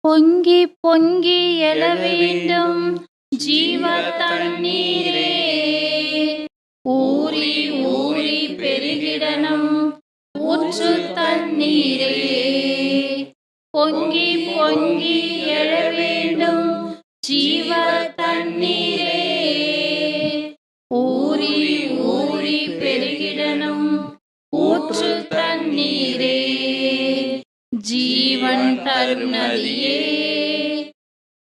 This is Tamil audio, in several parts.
பொங்கி பொங்கி எழ வேண்டும். ஜீவ தண்ணீரே ஊறி ஊறி பெருகிடணும். ஊற்று தண்ணீரே. பொங்கி பொங்கி எழ வேண்டும். ஜீவ தண்ணீரே ஜீவன் தரும் நதியே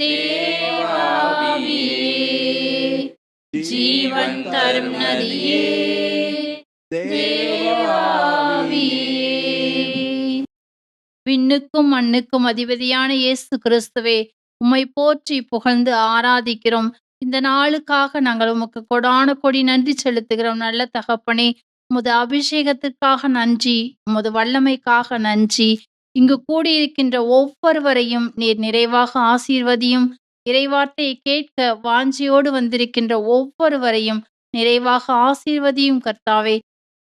தேவாவியே ஜீவன் தரும் நதியே தேவாவியே விண்ணுக்கும் மண்ணுக்கும் அதிபதியான இயேசு கிறிஸ்துவே உம்மை போற்றி புகழ்ந்து ஆராதிக்கிறோம். இந்த நாளுக்காக நாங்கள் உமக்கு கொடான கொடி நன்றி செலுத்துகிறோம். நல்ல தகப்பனே உமது அபிஷேகத்திற்காக நன்றி உமது வல்லமைக்காக நன்றி. இங்கு கூடியிருக்கின்ற ஒவ்வொருவரையும் நீர் நிறைவாக ஆசீர்வதியும் இறைவார்த்தையை கேட்க வாஞ்சியோடு வந்திருக்கின்ற ஒவ்வொருவரையும் நிறைவாக ஆசீர்வதியும் கர்த்தாவே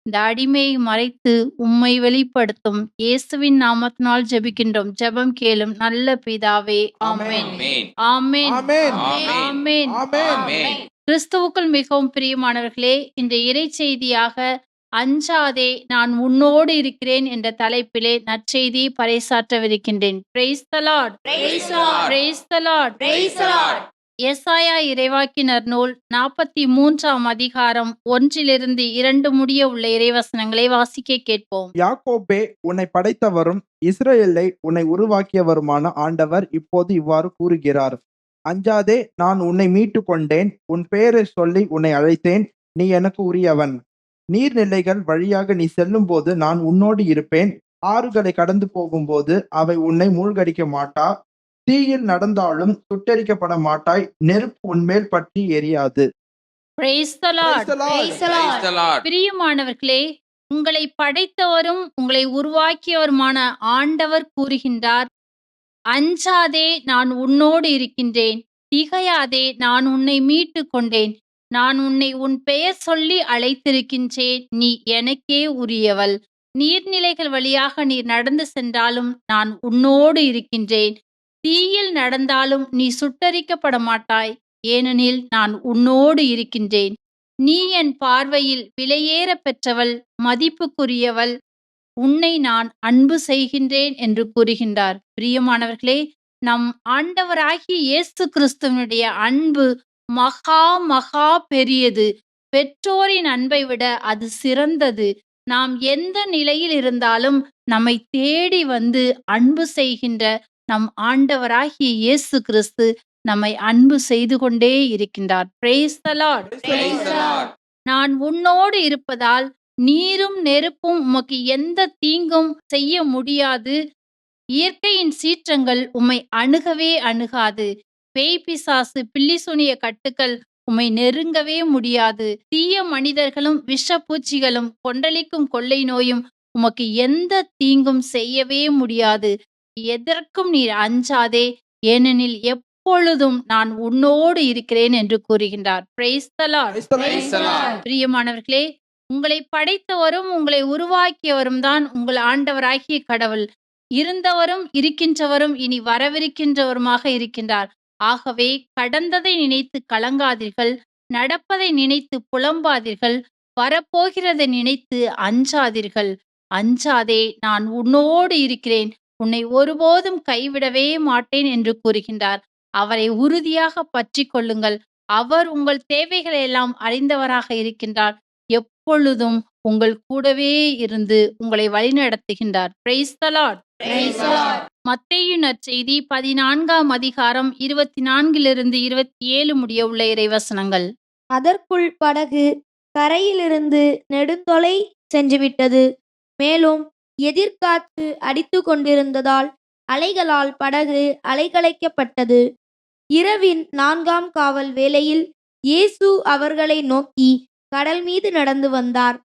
இந்த அடிமையை மறைத்து உம்மை வெளிப்படுத்தும் இயேசுவின் நாமத்தினால் ஜெபிக்கின்றோம் ஜெபம் கேளும் நல்ல பிதாவே ஆமென். ஆமென் ஆமென். ஆமென் ஆமென். Amen. கிறிஸ்துவுக்குள் மிகவும் பிரியமானவர்களே இந்த இறை செய்தியாக அஞ்சாதே நான் உன்னோடு இருக்கிறேன் என்ற தலைப்பிலே நற்செய்தியை பறைசாற்றவிருக்கின்றேன். எசாயா இறைவாக்கினர் நூல் நாற்பத்தி மூன்றாம் அதிகாரம் ஒன்றிலிருந்து இரண்டு முடிய உள்ள இறைவசனங்களை வாசிக்க கேட்போம். யாக்கோபே உன்னை படைத்தவரும் இஸ்ரவேலை உன்னை உருவாக்கியவருமான ஆண்டவர் இப்போது இவ்வாறு கூறுகிறார். அஞ்சாதே நான் உன்னை மீட்டு கொண்டேன் உன் பெயரை சொல்லி உன்னை அழைத்தேன் நீ எனக்கு உரியவன். நீர்நிலைகள் வழியாக நீ செல்லும்போது நான் உன்னோடு இருப்பேன். ஆறுகளை கடந்து போகும்போது அவை உன்னை மூழ்கடிக்க மாட்டா. தீயில் நடந்தாலும் சுட்டெரிக்கப்பட மாட்டாய். நெருப்பு உன்மேல் பற்றி எரியாது. Praise the lord Praise the Lord. Praise the Praise Lord. the Lord. பிரியமானவர்களே உங்களை படைத்தவரும் உங்களை உருவாக்கியவருமான ஆண்டவர் கூறுகின்றார். அஞ்சாதே நான் உன்னோடு இருக்கின்றேன். திகையாதே நான் உன்னை மீட்டு கொண்டேன். நான் உன்னை உன் பெயர் சொல்லி அழைத்திருக்கின்றேன். நீ எனக்கே உரியவள். நீர்நிலைகள் வழியாக நீர் நடந்து சென்றாலும் நான் உன்னோடு இருக்கின்றேன். தீயில் நடந்தாலும் நீ சுட்டரிக்கப்பட மாட்டாய் ஏனெனில் நான் உன்னோடு இருக்கின்றேன். நீ என் பார்வையில் விலையேற பெற்றவள் மதிப்புக்குரியவள். உன்னை நான் அன்பு செய்கின்றேன் என்று கூறுகின்றார். பிரியமானவர்களே நம் ஆண்டவராகிய இயேசு கிறிஸ்துவனுடைய அன்பு மகா மகா பெரியது. பெற்றோரின் அன்பை விட அது சிறந்தது. நாம் எந்த நிலையில் இருந்தாலும் நம்மை தேடி வந்து அன்பு செய்கின்ற நம் ஆண்டவராகிய இயேசு கிறிஸ்து நம்மை அன்பு செய்து கொண்டே இருக்கின்றார். Praise the lord Praise the Lord. நான் உன்னோடு இருப்பதால் நீரும் நெருப்பும் உமக்கு எந்த தீங்கும் செய்ய முடியாது. இயற்கையின் சீற்றங்கள் உம்மை அணுகவே அணுகாது. பேய் பிசாசு பில்லிசுனிய கட்டுக்கள் உம்மை நெருங்கவே முடியாது. தீய மனிதர்களும் விஷப்பூச்சிகளும் கொண்டளிக்கும் கொள்ளை நோயும் உமக்கு எந்த தீங்கும் செய்யவே முடியாது. எதற்கும் நீர் அஞ்சாதே ஏனெனில் எப்பொழுதும் நான் உன்னோடு இருக்கிறேன் என்று கூறுகின்றார். பிரியமானவர்களே உங்களை படைத்தவரும் உங்களை உருவாக்கியவரும் தான் உங்கள் ஆண்டவராகிய கடவுள். இருந்தவரும் இருக்கின்றவரும் இனி வரவிருக்கின்றவருமாக இருக்கின்றார். ஆகவே கடந்ததை நினைத்து கலங்காதீர்கள் நடப்பதை நினைத்து புலம்பாதீர்கள் வரப்போகிறதை நினைத்து அஞ்சாதீர்கள். அஞ்சாதே நான் உன்னோடு இருக்கிறேன் உன்னை ஒருபோதும் கைவிடவே மாட்டேன் என்று கூறுகின்றார். அவரை உறுதியாக பற்றி கொள்ளுங்கள். அவர் உங்கள் தேவைகளை எல்லாம் அறிந்தவராக இருக்கின்றார். எப்பொழுதும் உங்கள் கூடவே இருந்து உங்களை வழிநடத்துகின்றார். பிரைஸ் தலாட் லார்ட் செய்தி மத்தேயு நற்செய்தி பதினான்காம் அதிகாரம் இருபத்தி நான்கிலிருந்து இருபத்தி ஏழு முடிய உள்ள இறைவசனங்கள். அதற்குள் படகு கரையிலிருந்து நெடுந்தொலை சென்றுவிட்டது. மேலும் எதிர்காற்று அடித்து கொண்டிருந்ததால் அலைகளால் படகு அலைகளைக்கப்பட்டது. இரவின் நான்காம் காவல் வேளையில் இயேசு அவர்களை நோக்கி கடல் மீது நடந்து வந்தார்.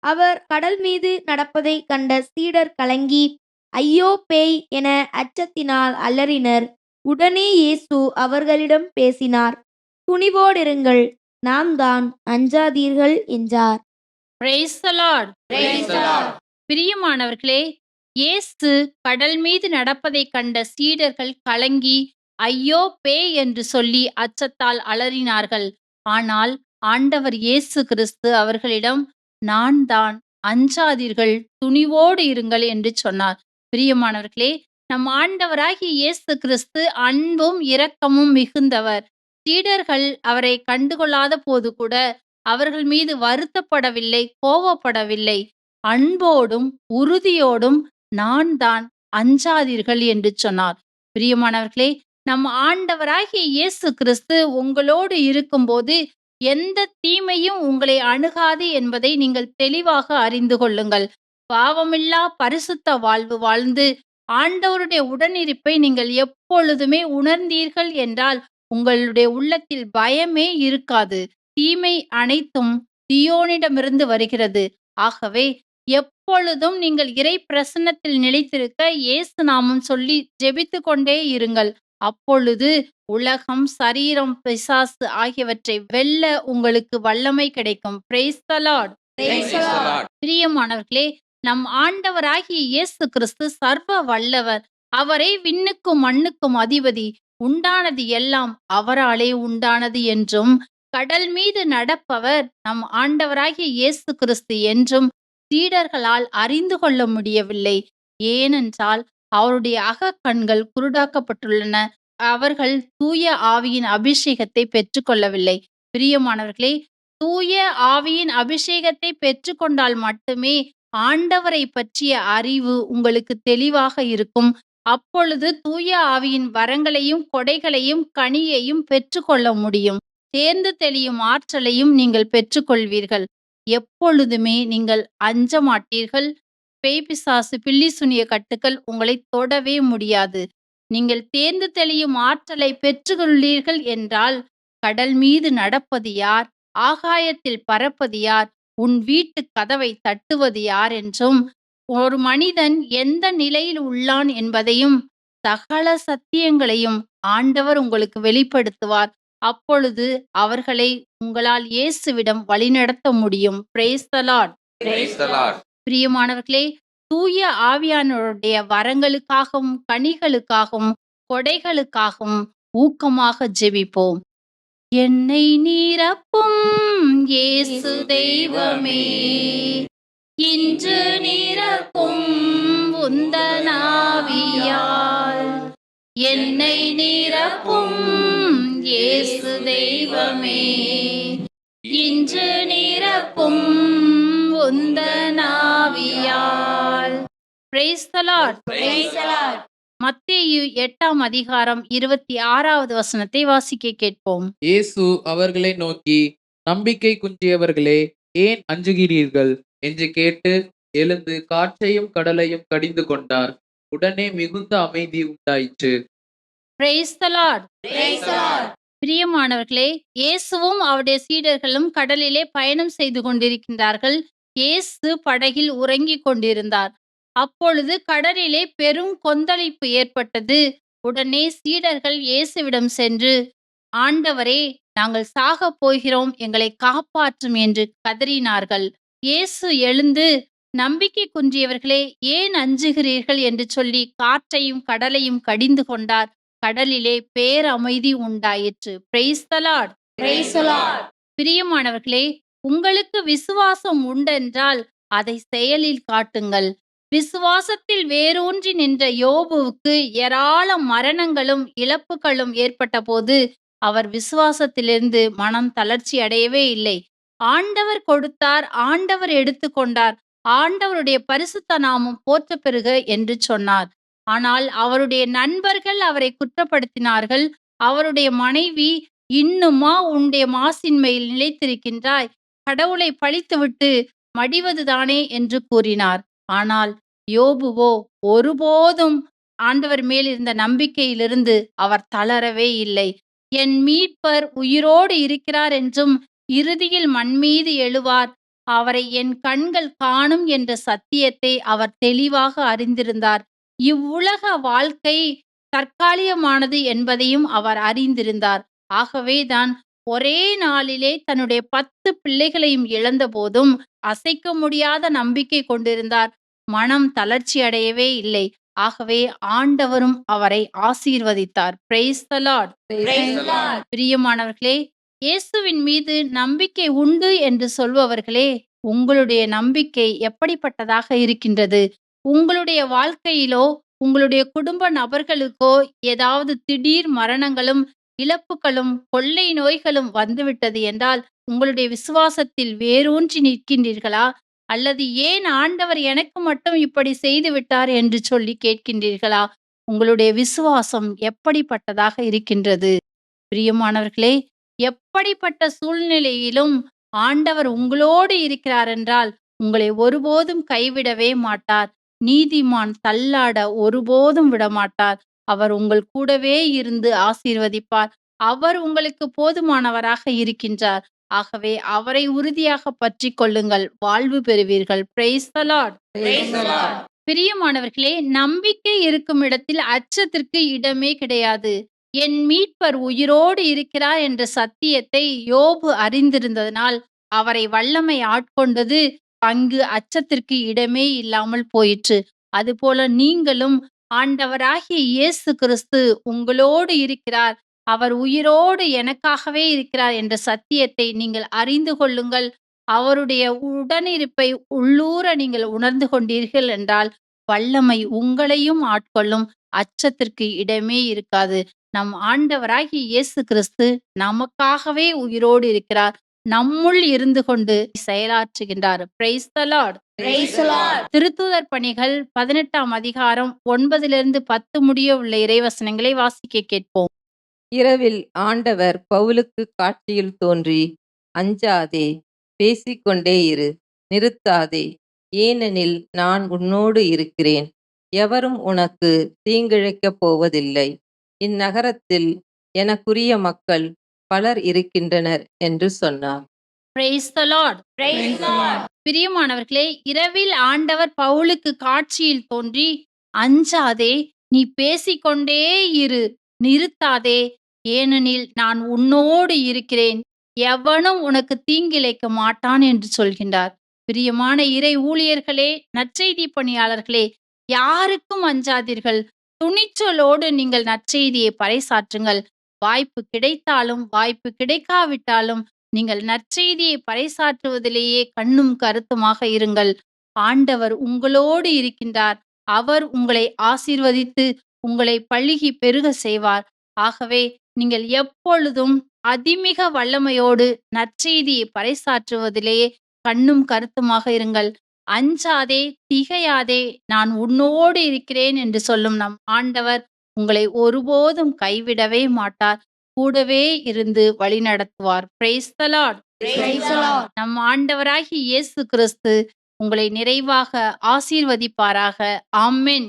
அவர் கடல் மீது நடப்பதை கண்ட சீடர் கலங்கி ஐயோ பேய் என அச்சத்தினால் அலறினர். உடனே இயேசு அவர்களிடம் பேசினார் துணிவோடிருங்கள் நாம் தான் அஞ்சாதீர்கள் என்றார். பிரியமானவர்களே இயேசு கடல் மீது நடப்பதைக் கண்ட சீடர்கள் கலங்கி ஐயோ பேய் என்று சொல்லி அச்சத்தால் அலறினார்கள். ஆனால் ஆண்டவர் இயேசு கிறிஸ்து அவர்களிடம் நான் தான் அஞ்சாதீர்கள் துணிவோடு இருங்கள் என்று சொன்னார். பிரியமானவர்களே நம் ஆண்டவராகிய இயேசு கிறிஸ்து அன்பும் இரக்கமும் மிகுந்தவர். சீடர்கள் அவரை கண்டுகொள்ளாத போது கூட அவர்கள் மீது வருத்தப்படவில்லை கோவப்படவில்லை அன்போடும் உறுதியோடும் நான் தான் அஞ்சாதீர்கள் என்று சொன்னார். பிரியமானவர்களே நம் ஆண்டவராகிய இயேசு கிறிஸ்து உங்களோடு இருக்கும்போது எந்த தீமையும் உங்களை அணுகாது என்பதை நீங்கள் தெளிவாக அறிந்து கொள்ளுங்கள். பாவமில்லா பரிசுத்த வாழ்வு வாழ்ந்து ஆண்டவருடைய உடனிருப்பை நீங்கள் எப்பொழுதுமே உணர்ந்தீர்கள் என்றால் உங்களுடைய உள்ளத்தில் பயமே இருக்காது. தீமை அனைத்தும் தியோனிடமிருந்து வருகிறது. ஆகவே எப்பொழுதும் நீங்கள் இறை பிரசன்னத்தில் நிலைத்திருக்க இயேசு நாமம் சொல்லி ஜெபித்து கொண்டே இருங்கள். அப்பொழுது உலகம் சரீரம் பிசாசு ஆகியவற்றை வெல்ல உங்களுக்கு வல்லமை கிடைக்கும். பிரியமானவர்களே நம் ஆண்டவராகிய இயேசு கிறிஸ்து சர்வ வல்லவர். அவரை விண்ணுக்கும் மண்ணுக்கும் அதிபதி. உண்டானது எல்லாம் அவராலே உண்டானது என்றும் கடல் மீது நடப்பவர் நம் ஆண்டவராகிய இயேசு கிறிஸ்து என்றும் சீடர்களால் அறிந்து கொள்ள முடியவில்லை. ஏனென்றால் அவருடைய அகக்கண்கள் குருடாக்கப்பட்டுள்ளன. அவர்கள் தூய ஆவியின் அபிஷேகத்தை பெற்றுக்கொள்ளவில்லை. பிரியமானவர்களே தூய ஆவியின் அபிஷேகத்தை பெற்றுக்கொண்டால் மட்டுமே ஆண்டவரை பற்றிய அறிவு உங்களுக்கு தெளிவாக இருக்கும். அப்பொழுது தூய ஆவியின் வரங்களையும் கொடைகளையும் கனியையும் பெற்றுக்கொள்ள முடியும். தேர்ந்து தெளியும் ஆற்றலையும் நீங்கள் பெற்றுக்கொள்வீர்கள். எப்பொழுதுமே நீங்கள் அஞ்ச மாட்டீர்கள் பேய் பிசாசு பில்லி சுனிய கட்டுக்கள் உங்களை தொடவே முடியாது. நீங்கள் தேர்ந்து தெளியும் ஆற்றலை பெற்றுக்கொள்ளீர்கள் என்றால் கடல் மீது நடப்பது யார்? ஆகாயத்தில் பறப்பது யார்? உன் வீட்டு கதவை தட்டுவது யார் என்றும் ஒரு மனிதன் எந்த நிலையில் உள்ளான் என்பதையும் சகல சத்தியங்களையும் ஆண்டவர் உங்களுக்கு வெளிப்படுத்துவார். அப்பொழுது அவர்களை உங்களால் இயேசுவிடம் வழிநடத்த முடியும். பிரியமானவர்களே தூய ஆவியானவருடைய வரங்களுக்காகவும் கனிகளுக்காகவும் கொடைகளுக்காகவும் ஊக்கமாக ஜெபிப்போம். என்னை நீரப்பும் இயேசு தெய்வமே இன்று நீரப்பும் உந்தனாவியால் என்னை நீரப்பும் இயேசு தெய்வமே இன்று நிரப்பும் உந்தனாவியால் Praise the Lord. Praise the Lord. மத்தேயு எட்டாம் அதிகாரம் இருபத்தி ஆறாவது வசனத்தை வாசிக்க கேட்போம் இயேசு அவர்களை நோக்கி நம்பிக்கை குன்றியவர்களே ஏன் அஞ்சுகிறீர்கள்? என்று கேட்டு எழுந்து காற்றையும் கடலையும் கடிந்து கொண்டார். உடனே மிகுந்த அமைதி உண்டாயிற்று. Praise the Lord. Praise the Lord. பிரியமானவர்களே இயேசுவும் அவருடைய சீடர்களும் கடலிலே பயணம் செய்து கொண்டிருக்கின்றார்கள். இயேசு படகில் உறங்கிக் கொண்டிருந்தார். அப்பொழுது கடலிலே பெரும் கொந்தளிப்பு ஏற்பட்டது. உடனே சீடர்கள் இயேசுவிடம் சென்று ஆண்டவரே நாங்கள் சாகப் போகிறோம் எங்களை காப்பாற்றும் என்று கதறினார்கள். இயேசு எழுந்து நம்பிக்கை குன்றியவர்களே ஏன் அஞ்சுகிறீர்கள் என்று சொல்லி காற்றையும் கடலையும் கடிந்து கொண்டார். கடலிலே பேரமைதி உண்டாயிற்று. Praise the lord Praise the Lord. பிரியமானவர்களே உங்களுக்கு விசுவாசம் உண்டென்றால் அதை செயலில் காட்டுங்கள். விசுவாசத்தில் வேரூன்றி நின்ற யோபுவுக்கு ஏராளம் மரணங்களும் இழப்புகளும் ஏற்பட்டபோது அவர் விசுவாசத்திலிருந்து மனம் தளர்ச்சி அடையவே இல்லை. ஆண்டவர் கொடுத்தார் ஆண்டவர் எடுத்துக்கொண்டார் ஆண்டவருடைய பரிசுத்த நாமம் போற்ற பெறுக என்று சொன்னார். ஆனால் அவருடைய நண்பர்கள் அவரை குற்றப்படுத்தினார்கள். அவருடைய மனைவி இன்னுமா உன்னுடைய மாசின்மையில் நிலைத்திருக்கின்றாய். கடவுளை பழித்துவிட்டு மடிவதுதானே என்று கூறினார். ஆனால் யோபுவோ ஒருபோதும் ஆண்டவர் மேல் இருந்த நம்பிக்கையிலிருந்து அவர் தளரவே இல்லை. என் மீட்பர் உயிரோடு இருக்கிறார் என்றும் இறுதியில் மண்மீது எழுவார். அவரை என் கண்கள் காணும் என்ற சத்தியத்தை அவர் தெளிவாக அறிந்திருந்தார். இவ்வுலக வாழ்க்கை தற்காலிகமானது என்பதையும் அவர் அறிந்திருந்தார். ஆகவேதான் ஒரே நாளிலே தன்னுடைய பத்து பிள்ளைகளையும் இழந்த போதும் அசைக்க முடியாத நம்பிக்கை கொண்டிருந்தார். மனம் தளர்ச்சி அடையவே இல்லை. ஆகவே ஆண்டவரும் அவரை ஆசீர்வதித்தார். Praise the lord. பிரியமானவர்களே இயேசுவின் மீது நம்பிக்கை உண்டு என்று சொல்பவர்களே உங்களுடைய நம்பிக்கை எப்படிப்பட்டதாக இருக்கின்றது? உங்களுடைய வாழ்க்கையிலோ உங்களுடைய குடும்ப நபர்களுக்கோ ஏதாவது திடீர் மரணங்களும் இழப்புகளும் கொள்ளை நோய்களும் வந்துவிட்டது என்றால் உங்களுடைய விசுவாசத்தில் வேரூன்றி நிற்கின்றீர்களா? அல்லது ஏன் ஆண்டவர் எனக்கு மட்டும் இப்படி செய்து விட்டார் என்று சொல்லி கேட்கின்றீர்களா? உங்களுடைய விசுவாசம் எப்படிப்பட்டதாக இருக்கின்றது? பிரியமானவர்களே எப்படிப்பட்ட சூழ்நிலையிலும் ஆண்டவர் உங்களோடு இருக்கிறார் என்றால் உங்களை ஒருபோதும் கைவிடவே மாட்டார். நீதிமான் தள்ளாட ஒருபோதும் விடமாட்டார். அவர் உங்கள் கூடவே இருந்து ஆசீர்வதிப்பார். அவர் உங்களுக்கு போதுமானவராக இருக்கின்றார். ஆகவே அவரை உறுதியாக பற்றி கொள்ளுங்கள். வாழ்வு பெறுவீர்கள். பிரியமானவர்களே நம்பிக்கை இருக்கும் இடத்தில் அச்சத்திற்கு இடமே கிடையாது. என் மீட்பர் உயிரோடு இருக்கிறார் என்ற சத்தியத்தை யோபு அறிந்திருந்ததனால் அவரை வல்லமை ஆட்கொண்டது அங்கு அச்சத்திற்கு இடமே இல்லாமல் போயிற்று. அதுபோல நீங்களும் ஆண்டவராகிய இயேசு கிறிஸ்து உங்களோடு இருக்கிறார். அவர் உயிரோடு எனக்காகவே இருக்கிறார் என்ற சத்தியத்தை நீங்கள் அறிந்து கொள்ளுங்கள். அவருடைய உடனிருப்பை உள்ளூர நீங்கள் உணர்ந்து கொண்டீர்கள் என்றால் வல்லமை உங்களையும் ஆட்கொள்ளும். அச்சத்திற்கு இடமே இருக்காது. நம் ஆண்டவராகிய இயேசு கிறிஸ்து நமக்காகவே உயிரோடு இருக்கிறார். நம்முள் இருந்து கொண்டு செயலாற்றுகின்றார். திருத்தூதர் பணிகள் பதினெட்டாம் அதிகாரம் ஒன்பதிலிருந்து பத்து முடிய உள்ள இறைவசனங்களை வாசிக்க கேட்போம். இரவில் ஆண்டவர் பவுலுக்கு காட்சியில் தோன்றி அஞ்சாதே பேசிக்கொண்டே இரு நிறுத்தாதே ஏனெனில் நான் உன்னோடு இருக்கிறேன். எவரும் உனக்கு தீங்கிழைக்கப் போவதில்லை. இந்நகரத்தில் எனக்குரிய மக்கள் பலர் இருக்கின்றனர் என்று சொன்னார். பிரியமானவர்களே இரவில் ஆண்டவர் பவுலுக்கு காட்சியில் தோன்றி அஞ்சாதே நீ பேசிக்கொண்டே இரு நிறுத்தாதே. ஏனெனில் நான் உன்னோடு இருக்கிறேன். எவனும் உனக்கு தீங்கிழைக்க மாட்டான் என்று சொல்கின்றார். பிரியமான இறை ஊழியர்களே நற்செய்தி பணியாளர்களே யாருக்கும் அஞ்சாதீர்கள். துணிச்சலோடு நீங்கள் நற்செய்தியை பறைசாற்றுங்கள். வாய்ப்பு கிடைத்தாலும் வாய்ப்பு கிடைக்காவிட்டாலும் நீங்கள் நற்செய்தியை பறைசாற்றுவதிலேயே கண்ணும் கருத்துமாக இருங்கள். ஆண்டவர் உங்களோடு இருக்கின்றார். அவர் உங்களை ஆசீர்வதித்து உங்களை பழுகி பெருக செய்வார். ஆகவே நீங்கள் எப்பொழுதும் அதிமிக வல்லமையோடு நற்செய்தியை பறைசாற்றுவதிலேயே கண்ணும் கருத்துமாக இருங்கள். அஞ்சாதே திகையாதே நான் உன்னோடு இருக்கிறேன் என்று சொல்லும் நம் ஆண்டவர் உங்களை ஒருபோதும் கைவிடவே மாட்டார். கூடவே இருந்து the Lord. நம் ஆண்டவராகிய இயேசு கிறிஸ்து உங்களை நிறைவாக ஆசீர்வதிப்பாராக. ஆமென்.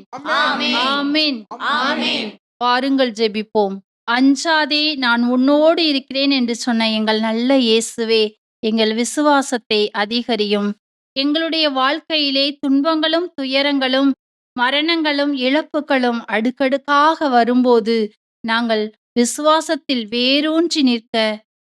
ஆமென். வாருங்கள் ஜெபிப்போம். அஞ்சாதே நான் உன்னோடு இருக்கிறேன் என்று சொன்ன எங்கள் நல்ல இயேசுவே எங்கள் விசுவாசத்தை அதிகரியும். எங்களுடைய வாழ்க்கையிலே துன்பங்களும் துயரங்களும் மரணங்களும் இழப்புகளும் அடுக்கடுக்காக வரும்போது நாங்கள் விசுவாசத்தில் வேரூன்றி நிற்க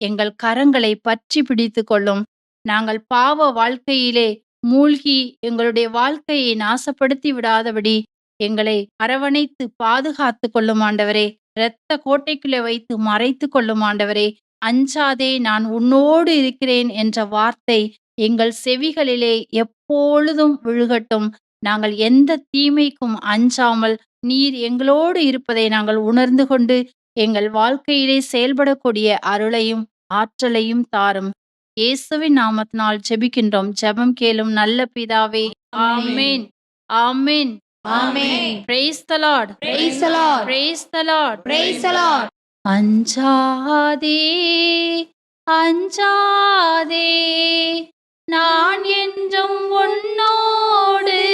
எங்கள் கரங்களை பற்றி பிடித்து கொள்ளும். நாங்கள் பாவ வாழ்க்கையிலே மூழ்கி எங்களுடைய வாழ்க்கையை நாசப்படுத்தி விடாதபடி எங்களை அரவணைத்து பாதுகாத்து கொள்ளும் ஆண்டவரே. இரத்த கோட்டைக்குள்ளே வைத்து மறைத்து கொள்ளும் ஆண்டவரே. அஞ்சாதே நான் உன்னோடு இருக்கிறேன் என்ற வார்த்தை எங்கள் செவிகளிலே எப்பொழுதும் விழுகட்டும். நாங்கள் எந்த தீமைக்கும் அஞ்சாமல் நீர் எங்களோடு இருப்பதை நாங்கள் உணர்ந்து கொண்டு எங்கள் வாழ்க்கையிலே செயல்படக்கூடிய அருளையும் ஆற்றலையும் தாரும். இயேசுவின் நாமத்தினால் ஜெபிக்கின்றோம். ஜெபம் கேளும் நல்ல பிதாவே. ஆமென். ஆமென். Lord. praise the lord. Praise the Lord. அஞ்சாதே. அஞ்சாதே. நான் என்றும் உன்னோடு.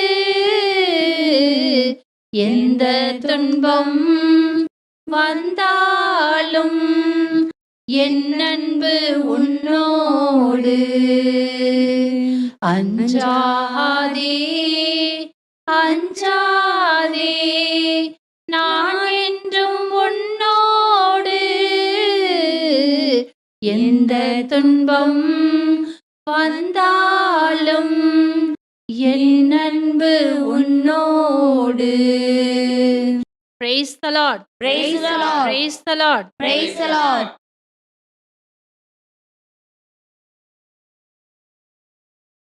எந்த துன்பம் வந்தாலும் என் அன்பு உன்னோடு. அஞ்சாதே அஞ்சாதே நான் என்றும் உன்னோடு. எந்த துன்பம் வந்தாலும் என் அன்பு உன்னோடு. Praise the lord Praise the Lord. Praise the